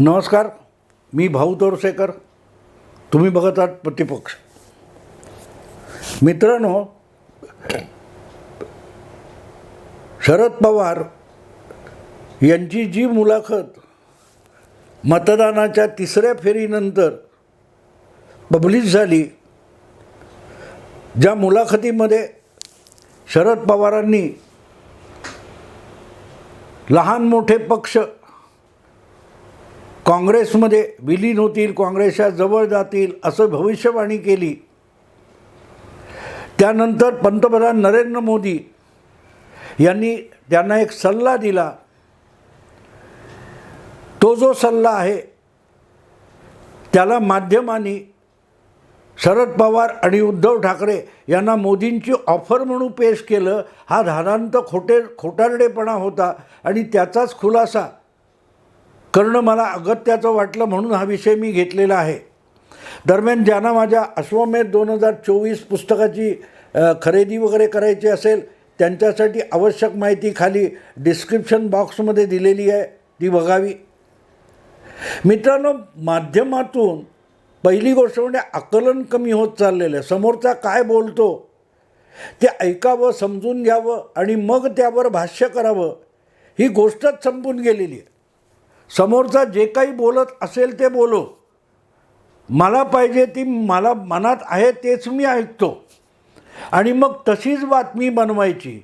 नमस्कार मी भाऊ तोरसेकर. तुम्ही बघत आहात प्रतिपक्ष. मित्रांनो शरद पवार यांची जी मुलाखत मतदानाच्या तिसऱ्या फेरीनंतर पब्लिश झाली ज्या मुलाखतीमध्ये शरद पवारांनी लहान मोठे पक्ष काँग्रेसमध्ये विलीन होतील काँग्रेसच्या जवळ जातील असं भविष्यवाणी केली. त्यानंतर पंतप्रधान नरेंद्र मोदी यांनी त्यांना एक सल्ला दिला. तो जो सल्ला आहे त्याला माध्यमांनी शरद पवार आणि उद्धव ठाकरे यांना मोदींची ऑफर म्हणून पेश केलं हा धारांत खोटे खोटारडेपणा होता आणि त्याचाच खुलासा करणं मला अगत्याचं वाटलं म्हणून हा विषय मी घेतलेला आहे. दरम्यान ज्यांना माझ्या अश्वमेध दोन हजार चोवीस पुस्तकाची खरेदी वगैरे करायची असेल त्यांच्यासाठी आवश्यक माहिती खाली डिस्क्रिप्शन बॉक्समध्ये दिलेली आहे. ती बघावी. मित्रांनो माध्यमातून पहिली गोष्ट म्हणजे आकलन कमी होत चाललेलं आहे. समोरचा काय बोलतो ते ऐकावं समजून घ्यावं आणि मग त्यावर भाष्य करावं ही गोष्टच संपून गेलेली आहे. समोरचा जे काही बोलत असेल ते बोलो. मला पाहिजे ती मला मनात आहे तेच मी ऐकतो. आणि मग तशीच बातमी बनवायची.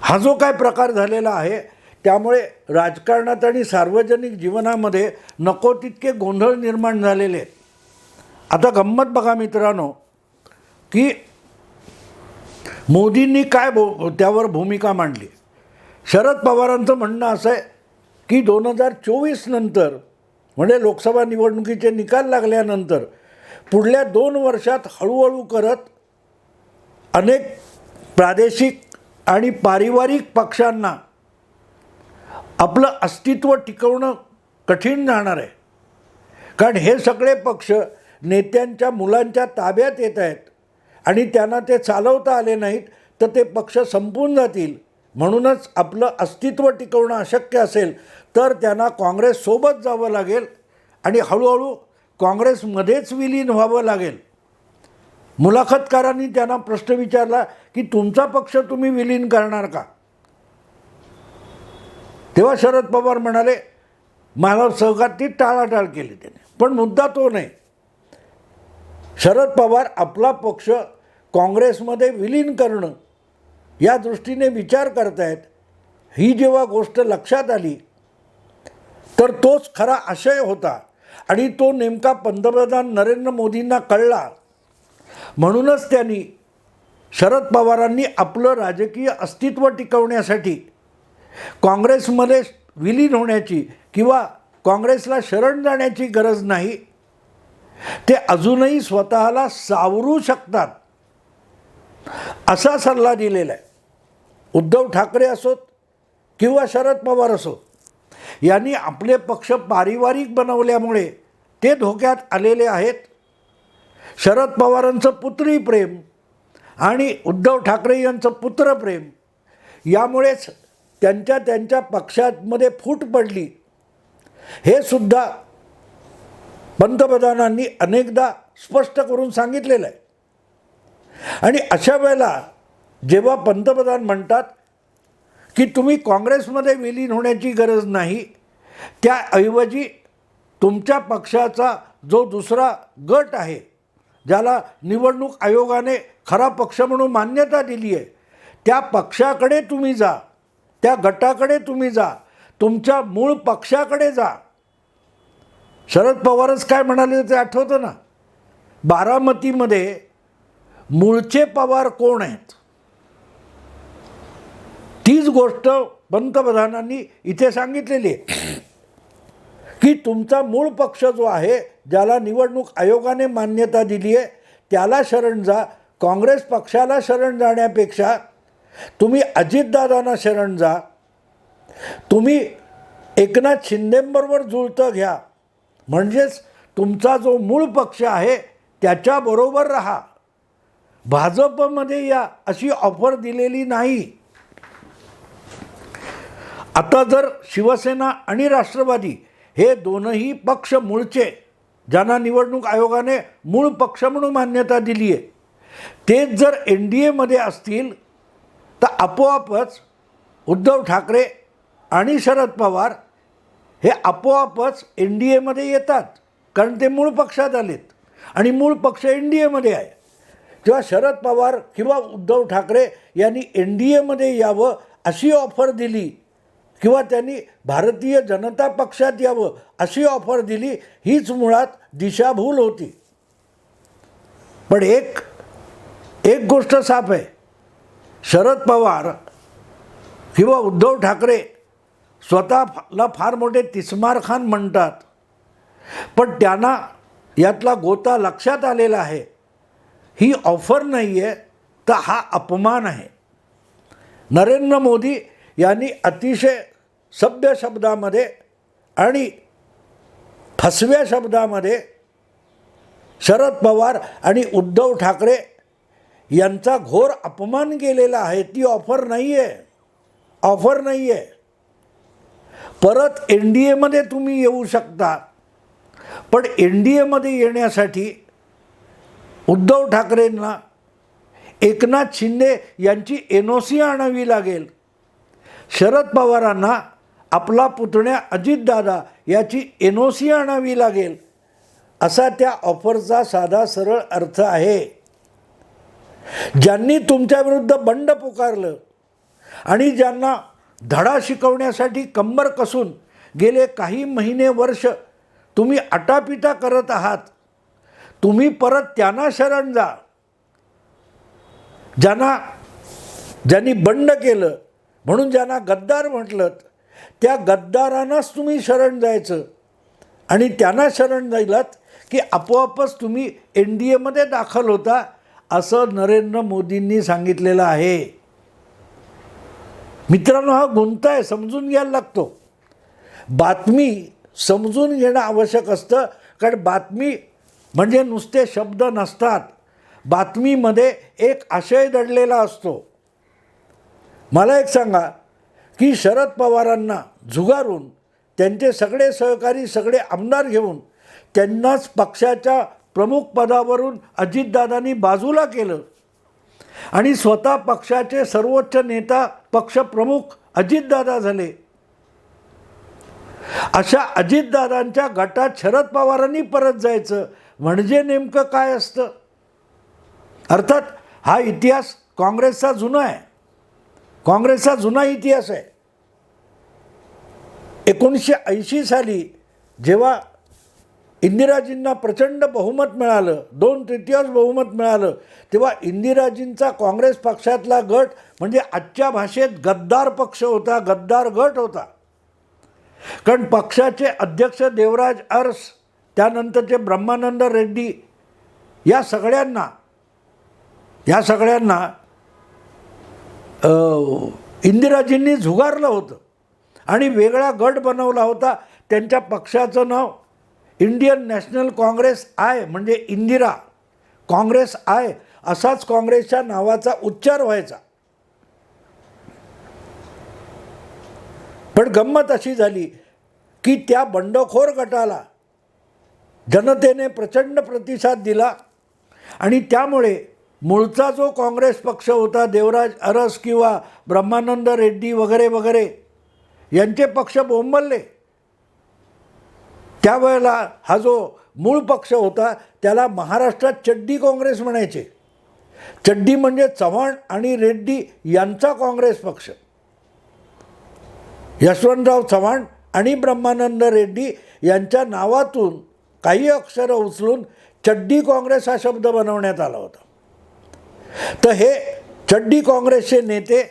हा जो काय प्रकार झालेला आहे त्यामुळे राजकारणात आणि सार्वजनिक जीवनामध्ये नको तितके गोंधळ निर्माण झालेले. आहेत आता गंमत बघा मित्रांनो की मोदींनी काय भो त्यावर भूमिका मांडली. शरद पवारांचं म्हणणं असं आहे की दोन हजार चोवीस नंतर म्हणजे लोकसभा निवडणुकीचे निकाल लागल्यानंतर पुढल्या दोन वर्षात हळूहळू करत अनेक प्रादेशिक आणि पारिवारिक पक्षांना आपलं अस्तित्व टिकवणं कठीण जाणार आहे. कारण हे सगळे पक्ष नेत्यांच्या मुलांच्या ताब्यात येत आहेत आणि त्यांना ते चालवता आले नाहीत तर ते पक्ष संपून जातील. म्हणूनच आपलं अस्तित्व टिकवणं अशक्य असेल तर त्यांना काँग्रेससोबत जावं लागेल आणि हळूहळू काँग्रेसमध्येच विलीन व्हावं लागेल. मुलाखतकारांनी त्यांना प्रश्न विचारला की तुमचा पक्ष तुम्ही विलीन करणार का? तेव्हा शरद पवार म्हणाले मला सहकाती टाळाटाळ केली त्याने. पण मुद्दा तो नाही. शरद पवार आपला पक्ष काँग्रेसमध्ये विलीन करणं या दृष्टीने विचार करतायत. ही जेव्हा गोष्ट लक्षात आली तर तोच खरा आशय होता आणि तो नेमका पंतप्रधान नरेंद्र मोदींना कळला. म्हणूनच त्यांनी शरद पवारांनी आपलं राजकीय अस्तित्व टिकवण्यासाठी काँग्रेसमध्ये विलीन होण्याची किंवा काँग्रेसला शरण जाण्याची गरज नाही ते अजूनही स्वतःला सावरू शकतात असा सल्ला दिलेला आहे. उद्धव ठाकरे असोत किंवा शरद पवार असोत यांनी आपले पक्ष पारिवारिक बनवल्यामुळे ते धोक्यात आलेले आहेत. शरद पवारांचं पुत्री प्रेम आणि उद्धव ठाकरे यांचं पुत्रप्रेम यामुळेच त्यांच्या त्यांच्या पक्षामध्ये फूट पडली. हे सुद्धा पंतप्रधानांनी अनेकदा स्पष्ट करून सांगितलेलं आहे. आणि अशा वेळेला जेव्हा पंतप्रधान म्हणतात की तुम्ही काँग्रेसमध्ये विलीन होण्याची गरज नाही त्याऐवजी तुमच्या पक्षाचा जो दुसरा गट आहे ज्याला निवडणूक आयोगाने खरा पक्ष म्हणून मान्यता दिली आहे त्या पक्षाकडे तुम्ही जा त्या गटाकडे तुम्ही जा तुमच्या मूळ पक्षाकडे जा. शरद पवारच काय म्हणाले ते आठवतं ना? बारामतीमध्ये मूळचे पवार कोण आहेत? तीच गोष्ट पंतप्रधानांनी इथे सांगितलेली आहे. की तुमचा मूळ पक्ष जो आहे ज्याला निवडणूक आयोगाने मान्यता दिली आहे त्याला शरण जा. काँग्रेस पक्षाला शरण जाण्यापेक्षा तुम्ही अजितदादांना शरण जा. तुम्ही एकनाथ शिंदेंबरोबर जुळतं घ्या. म्हणजेच तुमचा जो मूळ पक्ष आहे त्याच्याबरोबर राहा. भाजपमध्ये या अशी ऑफर दिलेली नाही. आता जर शिवसेना आणि राष्ट्रवादी हे दोनही पक्ष मूळचे ज्यांना निवडणूक आयोगाने मूळ पक्ष म्हणून मान्यता दिली आहे तेच जर एन डी एमध्ये असतील तर आपोआपच उद्धव ठाकरे आणि शरद पवार हे आपोआपच एन डी एमध्ये येतात कारण ते मूळ पक्षात आलेत आणि मूळ पक्ष एन डी एमध्ये आहे. जेव्हा शरद पवार किंवा उद्धव ठाकरे यांनी एन डी एमध्ये यावं अशी ऑफर दिली किंवा त्यांनी भारतीय जनता पक्षात यावं अशी ऑफर दिली हीच मुळात दिशाभूल होती. पण एक एक गोष्ट साफ आहे. शरद पवार किंवा उद्धव ठाकरे स्वतःला फार मोठे तिस्मार खान म्हणतात. पण त्यांना यातला गोता लक्षात आलेला आहे. ही ऑफर नाही आहे तर हा अपमान आहे. नरेंद्र मोदी यांनी अतिशय सभ्य शब्दामध्ये आणि फसव्या शब्दामध्ये शरद पवार आणि उद्धव ठाकरे यांचा घोर अपमान केलेला आहे. ती ऑफर नाही आहे ऑफर नाही आहे परत एन डी एमध्ये तुम्ही येऊ शकता. पण एन डी एमध्ये येण्यासाठी उद्धव ठाकरेंना एकनाथ शिंदे यांची एन ओ सी आणावी लागेल. शरद पवारांना आपला पुतण्या अजितदादा याची एन ओ सी आणावी लागेल. असा त्या ऑफरचा साधा सरळ अर्थ आहे. ज्यांनी तुमच्याविरुद्ध बंड पुकारलं आणि ज्यांना धडा शिकवण्यासाठी कंबर कसून गेले काही महिने वर्ष तुम्ही अटापिटा करत आहात तुम्ही परत त्यांना शरण जा. ज्यांना ज्यांनी बंड केलं म्हणून ज्यांना गद्दार म्हटलं त्या गद्दारांनाच तुम्ही शरण जायचं आणि त्यांना शरण जायलात की आपोआपच तुम्ही एन डी एमध्ये दाखल होता असं नरेंद्र मोदींनी सांगितलेलं आहे. मित्रांनो हा गुंता आहे समजून घ्यायला लागतो. बातमी समजून घेणं आवश्यक असतं कारण बातमी म्हणजे नुसते शब्द नसतात. बातमीमध्ये एक आशय दडलेला असतो. मला एक सांगा की शरद पवारांना झुगारून त्यांचे सगळे सहकारी सगळे आमदार घेऊन त्यांनाच पक्षाच्या प्रमुख पदावरून अजितदादांनी बाजूला केलं. आणि स्वतः पक्षाचे सर्वोच्च नेता पक्षप्रमुख अजितदादा झाले. अशा अजितदादांच्या गटात शरद पवारांनी परत जायचं म्हणजे नेमकं काय असतं? अर्थात हा इतिहास काँग्रेसचा जुना आहे. काँग्रेसचा जुना इतिहास आहे. एकोणीसशे ऐंशी साली जेव्हा इंदिराजींना प्रचंड बहुमत मिळालं दोन तृतीयांश बहुमत मिळालं तेव्हा इंदिराजींचा काँग्रेस पक्षातला गट म्हणजे आजच्या भाषेत गद्दार पक्ष होता गद्दार गट होता. कारण पक्षाचे अध्यक्ष देवराज अर्स त्यानंतरचे ब्रह्मानंद रेड्डी या सगळ्यांना या सगळ्यांना इंदिराजींनी झुगारलं होतं. आणि वेगळा गट बनवला होता. त्यांच्या पक्षाचं नाव इंडियन नॅशनल काँग्रेस आय म्हणजे इंदिरा काँग्रेस आय असाच काँग्रेसच्या नावाचा उच्चार व्हायचा. पण गंमत अशी झाली की त्या बंडखोर गटाला जनतेने प्रचंड प्रतिसाद दिला आणि त्यामुळे मूळचा जो काँग्रेस पक्ष होता देवराज अरस किंवा ब्रह्मानंद रेड्डी वगैरे वगैरे यांचे पक्ष बोंबलले. त्यावेळेला हा जो मूळ पक्ष होता त्याला महाराष्ट्रात चड्डी काँग्रेस म्हणायचे. चड्डी म्हणजे चव्हाण आणि रेड्डी यांचा काँग्रेस पक्ष. यशवंतराव चव्हाण आणि ब्रह्मानंद रेड्डी यांच्या नावातून काही अक्षरं उचलून चड्डी काँग्रेस हा शब्द बनवण्यात आला होता. तर हे चड्डी काँग्रेसचे नेते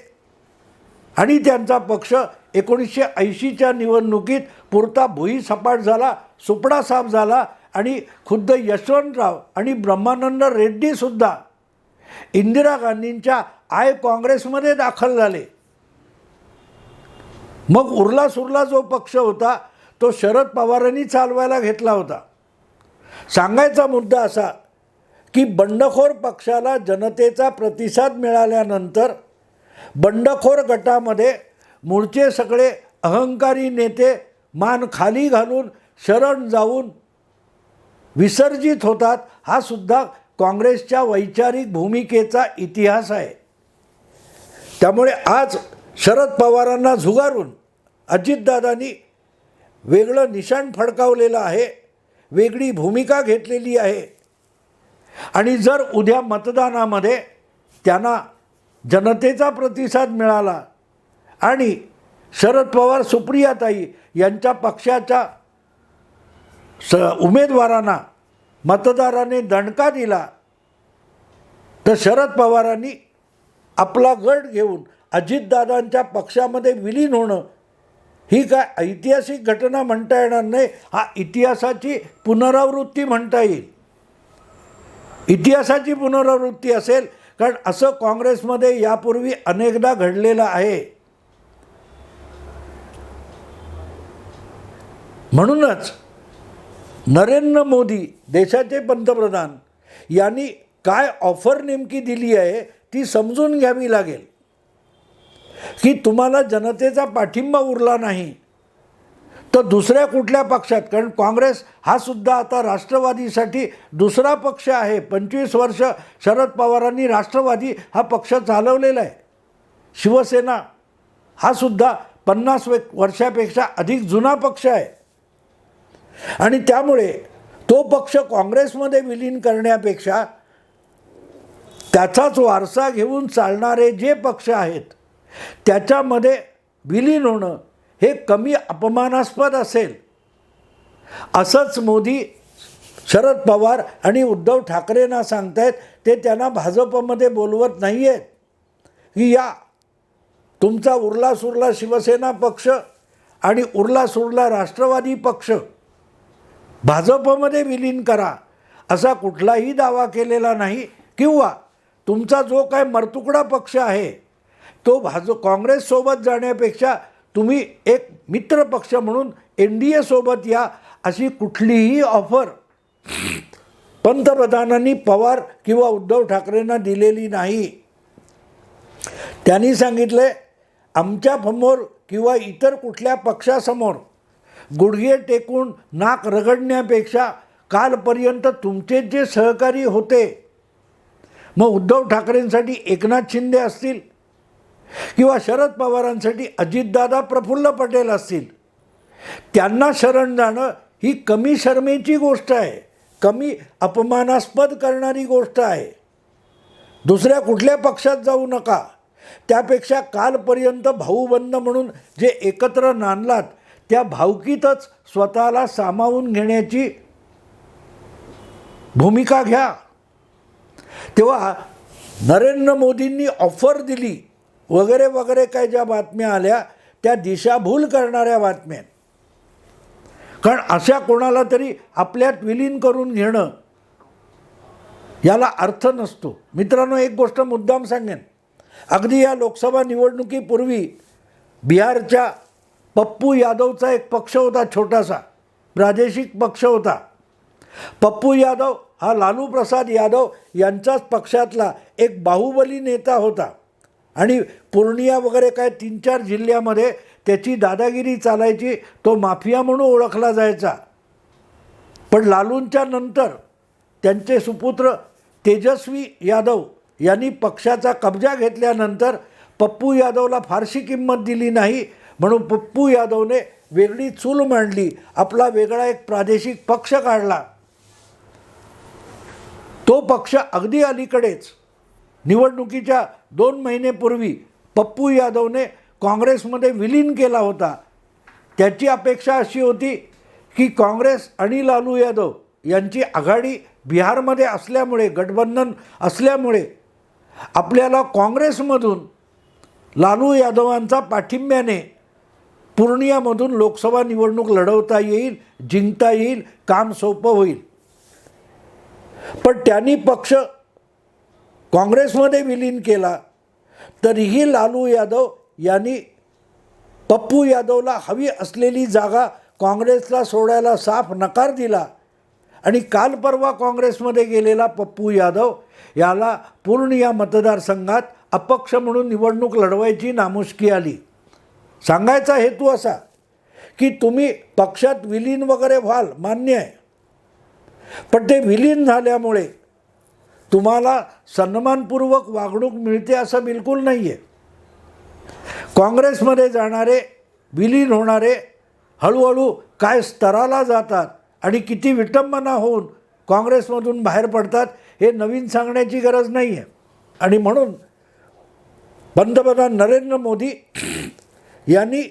आणि त्यांचा पक्ष एकोणीसशे ऐंशीच्या निवडणुकीत पुरता भुई सपाट झाला सुपडा साफ झाला आणि खुद्द यशवंतराव आणि ब्रह्मानंद रेड्डीसुद्धा इंदिरा गांधींच्या आय काँग्रेसमध्ये दाखल झाले. मग उरला सुरला जो पक्ष होता तो शरद पवारांनी चालवायला घेतला होता. सांगायचा मुद्दा असा की बंडखोर पक्षाला जनतेचा प्रतिसाद मिळाल्यानंतर बंडखोर गटामध्ये मूळचे सगळे अहंकारी नेते मान खाली घालून शरण जाऊन विसर्जित होतात हा सुद्धा काँग्रेसच्या वैचारिक भूमिकेचा इतिहास आहे. त्यामुळे आज शरद पवारांना झुगारून अजितदादांनी वेगळं निशाण फडकावलेलं आहे वेगळी भूमिका घेतलेली आहे. आणि जर उद्या मतदानामध्ये त्यांना जनतेचा प्रतिसाद मिळाला. आणि शरद पवार सुप्रियाताई यांच्या पक्षाच्या स उमेदवारांना मतदाराने दणका दिला. तर शरद पवारांनी आपला गट घेऊन अजितदादांच्या पक्षामध्ये विलीन होणं ही काय ऐतिहासिक घटना म्हणता येणार नाही. हा इतिहासाची पुनरावृत्ती म्हणता येईल. इतिहासाची पुनरावृत्ती असेल कारण असं काँग्रेसमध्ये यापूर्वी अनेकदा घडलेलं आहे. म्हणूनच नरेंद्र मोदी देशाचे पंतप्रधान यांनी काय ऑफर नेमकी दिली आहे ती समजून घ्यावी लागेल. की तुम्हाला जनतेचा पाठिंबा उरला नाही तर दुसऱ्या कुठल्या पक्षात? कारण काँग्रेस हा सुद्धा आता राष्ट्रवादीसाठी दुसरा पक्ष आहे. पंचवीस वर्ष शरद पवारांनी राष्ट्रवादी हा पक्ष चालवलेला आहे. शिवसेना हा सुद्धा पन्नास वर्षापेक्षा अधिक जुना पक्ष आहे. आणि त्यामुळे तो पक्ष काँग्रेसमध्ये विलीन करण्यापेक्षा त्याचाच वारसा घेऊन चालणारे जे पक्ष आहेत त्याच्यामध्ये विलीन होणं हे कमी अपमानास्पद असेल. असंच मोदी शरद पवार आणि उद्धव ठाकरेंना सांगतायत ते त्यांना भाजपमध्ये बोलवत नाही आहेत की या तुमचा उरला सुरला शिवसेना पक्ष आणि उरला सुरला राष्ट्रवादी पक्ष भाजपमध्ये विलीन करा. असा कुठलाही दावा केलेला नाही. किंवा तुमचा जो काय मरतुकडा पक्ष आहे तो भाज काँग्रेससोबत जाण्यापेक्षा तुम्ही एक मित्र पक्ष म्हणून एन डी एसोबत या अशी कुठलीही ऑफर पंतप्रधानांनी पवार किंवा उद्धव ठाकरेंना दिलेली नाही. त्यांनी सांगितले आमच्यासमोर किंवा इतर कुठल्या पक्षासमोर गुडघे टेकून नाक रगडण्यापेक्षा कालपर्यंत तुमचे जे सहकारी होते मग उद्धव ठाकरेंसाठी एकनाथ शिंदे असतील किंवा शरद पवारांसाठी अजितदादा प्रफुल्ल पटेल असतील त्यांना शरण जाणं ही कमी शर्मेची गोष्ट आहे. कमी अपमानास्पद करणारी गोष्ट आहे. दुसऱ्या कुठल्या पक्षात जाऊ नका. त्यापेक्षा कालपर्यंत भाऊबंद म्हणून जे एकत्र नांदलात त्या भावकीतच स्वतःला सामावून घेण्याची भूमिका घ्या. तेव्हा नरेंद्र मोदींनी ऑफर दिली. वगैरे वगैरे काय ज्या बातम्या आल्या त्या दिशाभूल करणाऱ्या बातम्या कारण अशा कोणाला तरी आपल्यात विलीन करून घेणं याला अर्थ नसतो. मित्रांनो एक गोष्ट मुद्दाम सांगेन. अगदी या लोकसभा निवडणुकीपूर्वी बिहारच्या पप्पू यादवचा एक पक्ष होता छोटासा प्रादेशिक पक्ष होता. पप्पू यादव हा लालू प्रसाद यादव यांच्याच पक्षातला एक बाहुबली नेता होता. आणि पूर्णिया वगैरे काय तीन चार जिल्ह्यामध्ये त्याची दादागिरी चालायची तो माफिया म्हणून ओळखला जायचा. पण लालूंच्या नंतर त्यांचे सुपुत्र तेजस्वी यादव यांनी पक्षाचा कब्जा घेतल्यानंतर पप्पू यादवला फारशी किंमत दिली नाही म्हणून पप्पू यादवने वेगळी चूल मांडली आपला वेगळा एक प्रादेशिक पक्ष काढला. तो पक्ष अगदी अलीकडेच निवडणुकीच्या दोन महिनेपूर्वी पप्पू यादवने काँग्रेसमध्ये विलीन केला होता. त्याची अपेक्षा अशी होती की काँग्रेस आणि लालू यादव यांची आघाडी बिहारमध्ये असल्यामुळे गठबंधन असल्यामुळे आपल्याला काँग्रेसमधून लालू यादवांचा पाठिंब्याने पूर्णियामधून लोकसभा निवडणूक लढवता येईल जिंकता येईल काम सोपं होईल. पण त्यांनी पक्ष काँग्रेसमध्ये विलीन केला तरीही लालू यादव यांनी पप्पू यादवला हवी असलेली जागा काँग्रेसला सोडायला साफ नकार दिला आणि काल परवा काँग्रेसमध्ये गेलेला पप्पू यादव याला पूर्ण या मतदारसंघात अपक्ष म्हणून निवडणूक लढवायची नामुष्की आली. सांगायचा हेतू असा की तुम्ही पक्षात विलीन वगैरे व्हाल मान्य आहे. पण ते विलीन झाल्यामुळे तुम्हाला सन्मानपूर्वक वागणूक मिळते असं बिलकुल नाही आहे काँग्रेसमध्ये जाणारे विलीन होणारे हळूहळू काय स्तराला जातात आणि किती विटंबना होऊन काँग्रेसमधून बाहेर पडतात हे नवीन सांगण्याची गरज नाही आहे आणि म्हणून पंतप्रधान नरेंद्र मोदी यांनी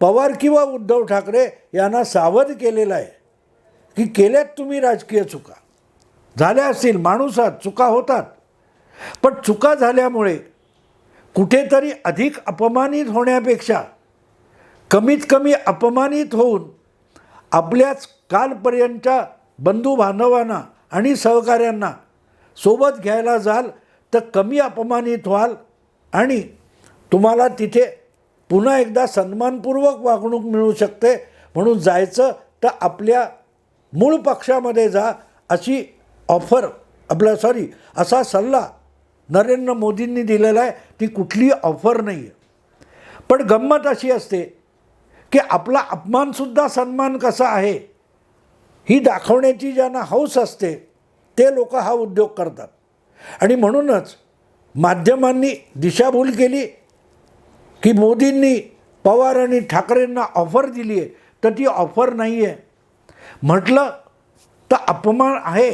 पवार किंवा उद्धव ठाकरे यांना सावध केलेलं आहे की केल्यात तुम्ही राजकीय चुका. झाल्या असतील माणूसात चुका होतात. पण चुका झाल्यामुळे कुठेतरी अधिक अपमानित होण्यापेक्षा कमीत कमी अपमानित होऊन आपल्याच कालपर्यंतच्या बंधू बांधवांना आणि सहकाऱ्यांना सोबत घ्यायला जाल तर कमी अपमानित व्हाल आणि तुम्हाला तिथे पुन्हा एकदा सन्मानपूर्वक वागणूक मिळू शकते. म्हणून जायचं तर आपल्या मूळ पक्षामध्ये जा अशी ऑफर आपला सॉरी असा सल्ला नरेंद्र मोदींनी दिलेला आहे ती कुठलीही ऑफर नाही आहे पण गंमत अशी असते की आपला अपमानसुद्धा सन्मान कसा आहे ही दाखवण्याची ज्यांना हौस असते ते लोक हा उद्योग करतात. आणि म्हणूनच माध्यमांनी दिशाभूल केली की मोदींनी पवार आणि ठाकरेंना ऑफर दिली आहे तर ती ऑफर नाही आहे म्हटलं तर अपमान आहे.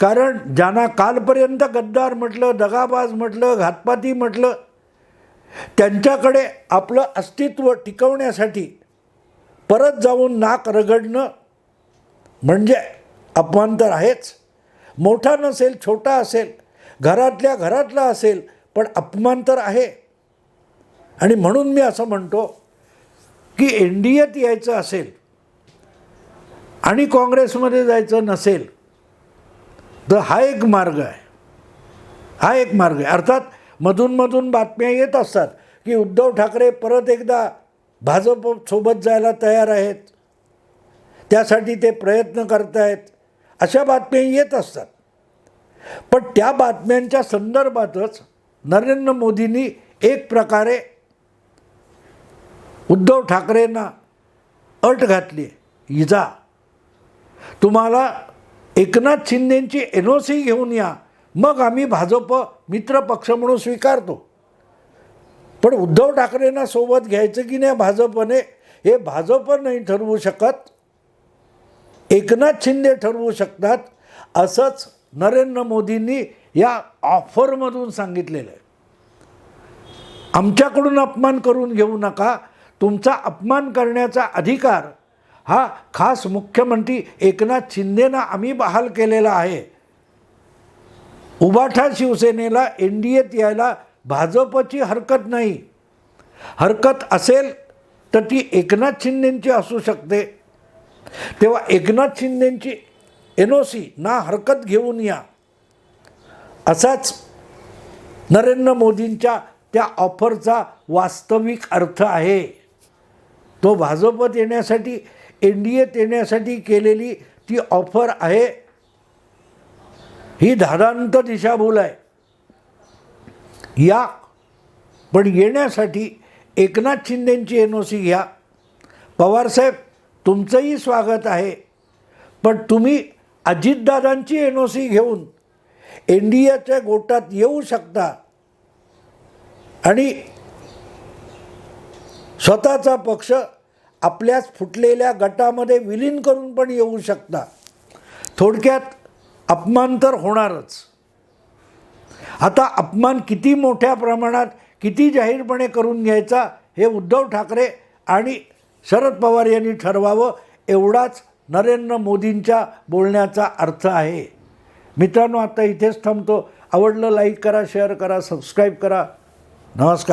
कारण ज्यांना कालपर्यंत गद्दार म्हटलं दगाबाज म्हटलं घातपाती म्हटलं त्यांच्याकडे आपलं अस्तित्व टिकवण्यासाठी परत जाऊन नाक रगडणं म्हणजे अपमान तर आहेच. मोठा नसेल छोटा असेल घरातल्या घरातला असेल पण अपमान तर आहे. आणि म्हणून मी असं म्हणतो की एन डी एत यायचं असेल आणि काँग्रेसमध्ये जायचं नसेल तर हा एक मार्ग आहे. हा एक मार्ग आहे. अर्थात मधूनमधून बातम्या येत असतात की उद्धव ठाकरे परत एकदा भाजप सोबत जायला तयार आहेत. त्यासाठी ते प्रयत्न करत आहेत अशा बातम्या येत असतात. पण त्या बातम्यांच्या संदर्भातच नरेंद्र मोदींनी एक प्रकारे उद्धव ठाकरेंना अट घातली इजा. तुम्हाला एकनाथ शिंदेंची एन ओ सी घेऊन या. मग आम्ही भाजप मित्र पक्ष म्हणून स्वीकारतो. पण उद्धव ठाकरेंना सोबत घ्यायचं की नाही भाजपने हे भाजप नाही ठरवू शकत. एकनाथ शिंदे ठरवू शकतात. असंच नरेंद्र मोदींनी या ऑफरमधून सांगितलेलं आहे. आमच्याकडून अपमान करून घेऊ नका. तुमचा अपमान करण्याचा अधिकार हा खास मुख्यमंत्री एकनाथ शिंदेनं आम्ही बहाल केलेला आहे. उबाठा शिवसेनेला एन डी एत यायला भाजपची हरकत नाही. हरकत असेल तर ती एकनाथ शिंदेंची असू शकते. तेव्हा एकनाथ शिंदेंची एन ओ सी ना हरकत घेऊन या. असाच नरेंद्र मोदींच्या त्या ऑफरचा वास्तविक अर्थ आहे. तो भाजपत येण्यासाठी एन डी एत येण्यासाठी केलेली ती ऑफर आहे. ही धारांत दिशाभूल आहे. या पण येण्यासाठी एकनाथ शिंदेंची एन ओ सी घ्या. पवारसाहेब तुमचंही स्वागत आहे. पण तुम्ही अजितदादांची एन ओ सी घेऊन एन डी एच्या गोटात येऊ शकता. आणि स्वतःचा पक्ष आपल्याच फुटलेल्या गटामध्ये विलीन करून पण येऊ शकता. थोडक्यात अपमान तर होणारच. आता अपमान किती मोठ्या प्रमाणात किती जाहीरपणे करून घ्यायचा हे उद्धव ठाकरे आणि शरद पवार यांनी ठरवावं एवढाच नरेंद्र मोदींच्या बोलण्याचा अर्थ आहे. मित्रांनो आता इथेच थांबतो. आवडलं लाईक करा शेअर करा सबस्क्राईब करा. नमस्कार.